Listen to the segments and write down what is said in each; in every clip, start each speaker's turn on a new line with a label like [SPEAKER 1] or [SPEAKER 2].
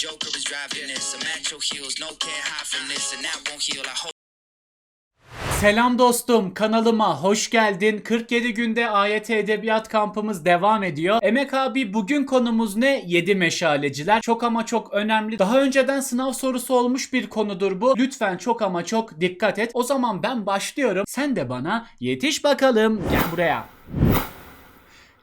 [SPEAKER 1] Joker is driving this. I'm at your heels, no can't hide from this, and that won't heal. I hope.
[SPEAKER 2] Selam dostum kanalıma hoş geldin. 47 günde AYT Edebiyat kampımız devam ediyor. Emek abi bugün konumuz ne? 7 meşaleciler. Çok ama çok önemli. Daha önceden sınav sorusu olmuş bir konudur bu. Lütfen çok ama çok dikkat et. O zaman ben başlıyorum. Sen de bana yetiş bakalım. Gel buraya.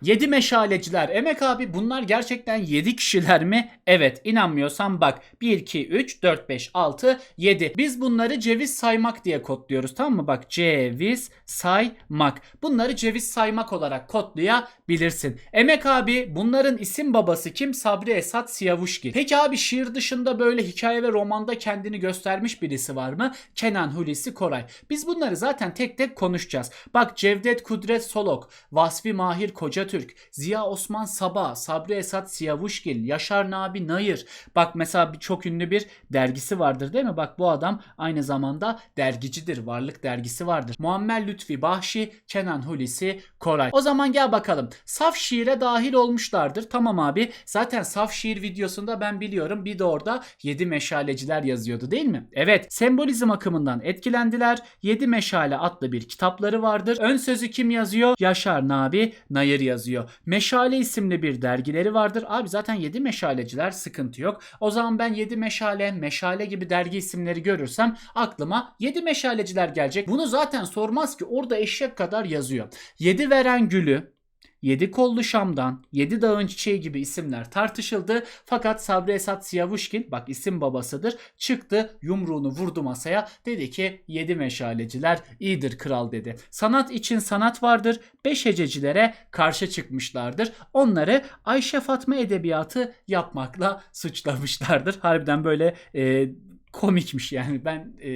[SPEAKER 2] 7 meşaleciler. Emek abi bunlar gerçekten 7 kişiler mi? Evet inanmıyorsan bak. 1, 2, 3, 4, 5, 6, 7. Biz bunları ceviz saymak diye kodluyoruz tamam mı? Bak ceviz saymak. Bunları ceviz saymak olarak kodlayabilirsin. Emek abi bunların isim babası kim? Sabri Esat Siyavuşgil. Peki abi şiir dışında böyle hikaye ve romanda kendini göstermiş birisi var mı? Kenan Hulusi Koray. Biz bunları zaten tek tek konuşacağız. Bak Cevdet Kudret Solok, Vasfi Mahir Kocatürk, Ziya Osman Sabah, Sabri Esat Siyavuşgil, Yaşar Nabi Nayır. Bak mesela bir çok ünlü bir dergisi vardır değil mi? Bak bu adam aynı zamanda dergicidir. Varlık dergisi vardır. Muammer Lütfi Bahşi, Kenan Hulusi Koray. O zaman gel bakalım. Saf şiire dahil olmuşlardır. Tamam abi. Zaten saf şiir videosunda ben biliyorum bir de orada 7 meşaleciler yazıyordu değil mi? Evet. Sembolizm akımından etkilendiler. 7 Meşale adlı bir kitapları vardır. Ön sözü kim yazıyor? Yaşar Nabi Nayır yazıyor. Meşale isimli bir dergileri vardır. Abi zaten 7 meşaleciler sıkıntı yok. O zaman ben 7 meşale, meşale gibi dergi isimleri görürsem aklıma 7 meşaleciler gelecek. Bunu zaten sormaz ki orada eşek kadar yazıyor. 7 veren gülü, Yedi kollu Şam'dan, Yedi Dağın Çiçeği gibi isimler tartışıldı. Fakat Sabri Esat Siyavuşkin, bak isim babasıdır, çıktı yumruğunu vurdu masaya. Dedi ki yedi meşaleciler iyidir kral dedi. Sanat için sanat vardır. Beş hececilere karşı çıkmışlardır. Onları Ayşe Fatma edebiyatı yapmakla suçlamışlardır. Harbiden böyle e, komikmiş yani ben e,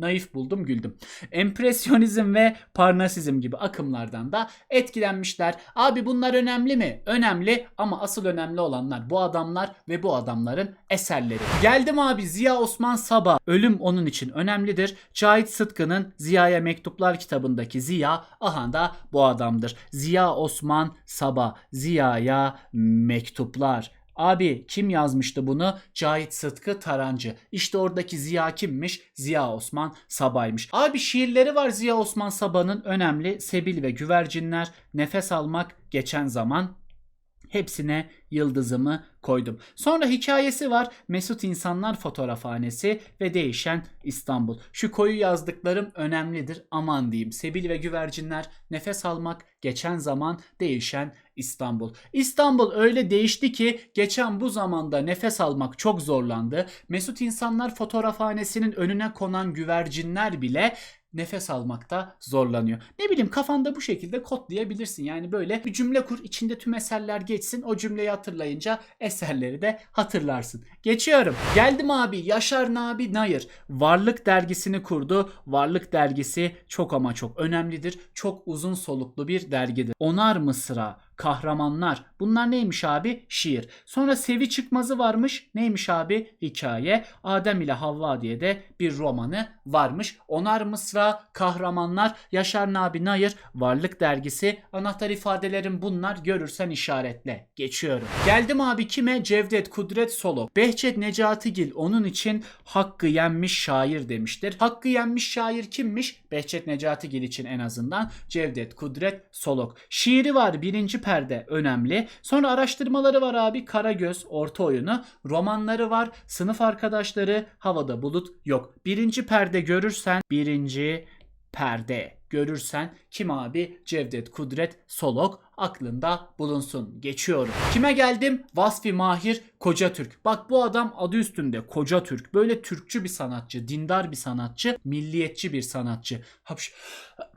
[SPEAKER 2] naif buldum güldüm. Empresyonizm ve parnasizm gibi akımlardan da etkilenmişler. Abi bunlar önemli mi? Önemli ama asıl önemli olanlar bu adamlar ve bu adamların eserleri. Geldim abi Ziya Osman Sabah. Ölüm onun için önemlidir. Cahit Sıtkı'nın Ziya'ya Mektuplar kitabındaki Ziya aha da bu adamdır. Ziya Osman Sabah. Ziya'ya Mektuplar. Abi kim yazmıştı bunu? Cahit Sıtkı Tarancı. İşte oradaki Ziya kimmiş? Ziya Osman Sabah'ymış. Abi şiirleri var Ziya Osman Sabah'ın önemli. Sebil ve Güvercinler, Nefes Almak, Geçen Zaman. Hepsine yıldızımı koydum. Sonra hikayesi var. Mesut İnsanlar Fotoğrafhanesi ve Değişen İstanbul. Şu koyu yazdıklarım önemlidir. Aman diyeyim. Sebil ve Güvercinler, Nefes Almak, Geçen Zaman, Değişen İstanbul. İstanbul öyle değişti ki geçen bu zamanda nefes almak çok zorlandı. Mesut İnsanlar Fotoğrafhanesi'nin önüne konan güvercinler bile nefes almakta zorlanıyor. Ne bileyim kafanda bu şekilde kodlayabilirsin. Yani böyle bir cümle kur içinde tüm eserler geçsin. O cümleyi hatırlayınca eserleri de hatırlarsın. Geçiyorum. Geldim abi Yaşar Nabi Nayır. Varlık dergisini kurdu. Varlık dergisi çok ama çok önemlidir. Çok uzun soluklu bir dergidir. Onar Mısra, kahramanlar. Bunlar neymiş abi? Şiir. Sonra Sevi Çıkmazı varmış. Neymiş abi? Hikaye. Adem ile Havva diye de bir romanı varmış. Onar Mısra, kahramanlar, Yaşar Nabi Nayır, Varlık Dergisi. Anahtar ifadelerim bunlar. Görürsen işaretle. Geçiyorum. Geldim abi kime? Cevdet Kudret Solok. Behçet Necatigil onun için hakkı yenmiş şair demiştir. Hakkı yenmiş şair kimmiş? Behçet Necatigil için en azından. Cevdet Kudret Solok. Şiiri var birinci perde önemli. Sonra araştırmaları var abi Karagöz orta oyunu. Romanları var sınıf arkadaşları havada bulut yok. Birinci perde görürsen birinci perde görürsen kim abi? Cevdet Kudret Solok aklında bulunsun. Geçiyorum. Kime geldim? Vasfi Mahir Koca Türk. Bak bu adam adı üstünde Koca Türk. Böyle Türkçü bir sanatçı, dindar bir sanatçı, milliyetçi bir sanatçı. Hapş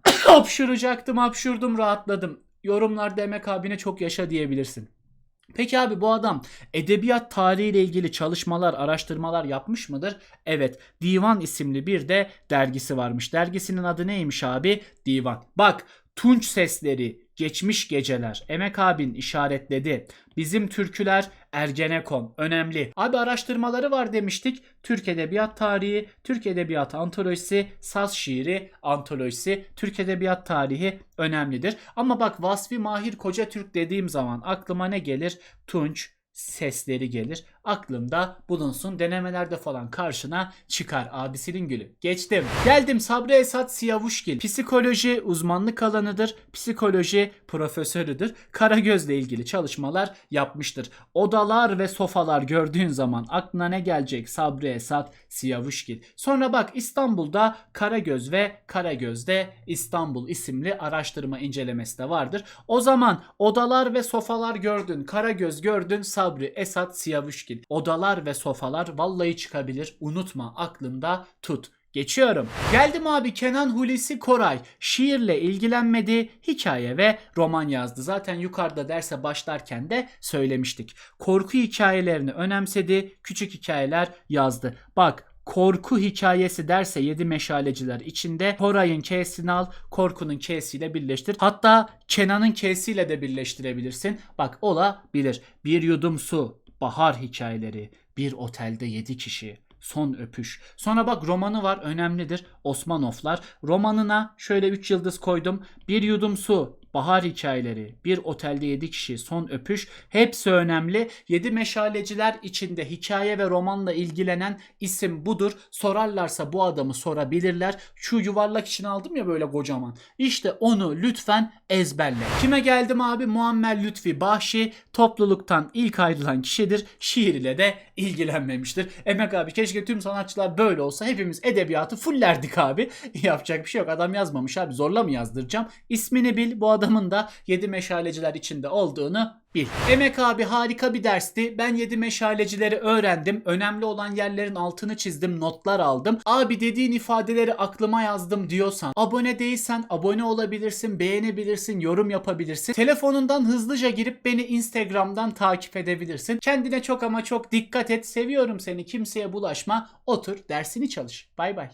[SPEAKER 2] hapşıracaktım, hapşurdum, rahatladım. Yorumlarda Emek abine çok yaşa diyebilirsin. Peki abi bu adam edebiyat tarihi ile ilgili çalışmalar, araştırmalar yapmış mıdır? Evet. Divan isimli bir de dergisi varmış. Dergisinin adı neymiş abi? Divan. Bak Tunç sesleri, geçmiş geceler. Emek abin işaretledi. Bizim türküler Ergenekon önemli. Abi araştırmaları var demiştik. Türk Edebiyat Tarihi, Türk Edebiyat Antolojisi, Saz Şiiri Antolojisi, Türk Edebiyat Tarihi önemlidir. Ama bak Vasfi Mahir Koca Türk dediğim zaman aklıma ne gelir? Tunç, sesleri gelir. Aklımda bulunsun. Denemelerde falan karşına çıkar abisinin gülü. Geçtim. Geldim Sabri Esat Siyavuşgil. Psikoloji uzmanlık alanıdır. Psikoloji profesörüdür. Karagöz'le ilgili çalışmalar yapmıştır. Odalar ve sofalar gördüğün zaman aklına ne gelecek? Sabri Esat Siyavuşgil. Sonra bak İstanbul'da Karagöz ve Karagöz'de İstanbul isimli araştırma incelemesi de vardır. O zaman odalar ve sofalar gördün, Karagöz gördün, Sabri Esat Siyavuşgil. Odalar ve sofalar vallahi çıkabilir. Unutma aklında tut. Geçiyorum. Geldim abi Kenan Hulusi Koray. Şiirle ilgilenmedi, hikaye ve roman yazdı. Zaten yukarıda derse başlarken de söylemiştik. Korku hikayelerini önemsedi, küçük hikayeler yazdı. Bak korku hikayesi derse 7 meşaleciler içinde Koray'ın K'sini al, korkunun K'siyle birleştir. Hatta Kenan'ın K'siyle de birleştirebilirsin. Bak olabilir. Bir yudum su, bahar hikayeleri, bir otelde 7 kişi, Son öpüş. Sonra bak romanı var önemlidir. Osmanovlar. Romanına şöyle 3 yıldız koydum. Bir yudum su. Bahar hikayeleri. Bir otelde 7 kişi. Son öpüş. Hepsi önemli. 7 meşaleciler içinde hikaye ve romanla ilgilenen isim budur. Sorarlarsa bu adamı sorabilirler. Şu yuvarlak için aldım ya böyle kocaman. İşte onu lütfen ezberle. Kime geldim abi? Muammer Lütfi Bahşi. Topluluktan ilk ayrılan kişidir. Şiir ile de ilgilenmemiştir. Emek abi keşke tüm sanatçılar böyle olsa hepimiz edebiyatı fullerdik abi. Yapacak bir şey yok. Adam yazmamış abi. Zorla mı yazdıracağım? İsmini bil. Bu adamın da 7 meşaleciler içinde olduğunu bil. Emek abi harika bir dersti. Ben 7 meşalecileri öğrendim. Önemli olan yerlerin altını çizdim. Notlar aldım. Abi dediğin ifadeleri aklıma yazdım diyorsan abone değilsen abone olabilirsin. Beğenebilirsin. Yorum yapabilirsin. Telefonundan hızlıca girip beni Instagram'dan takip edebilirsin. Kendine çok ama çok dikkat et. Seviyorum seni. Kimseye bulaşma. Otur dersini çalış. Bay bay.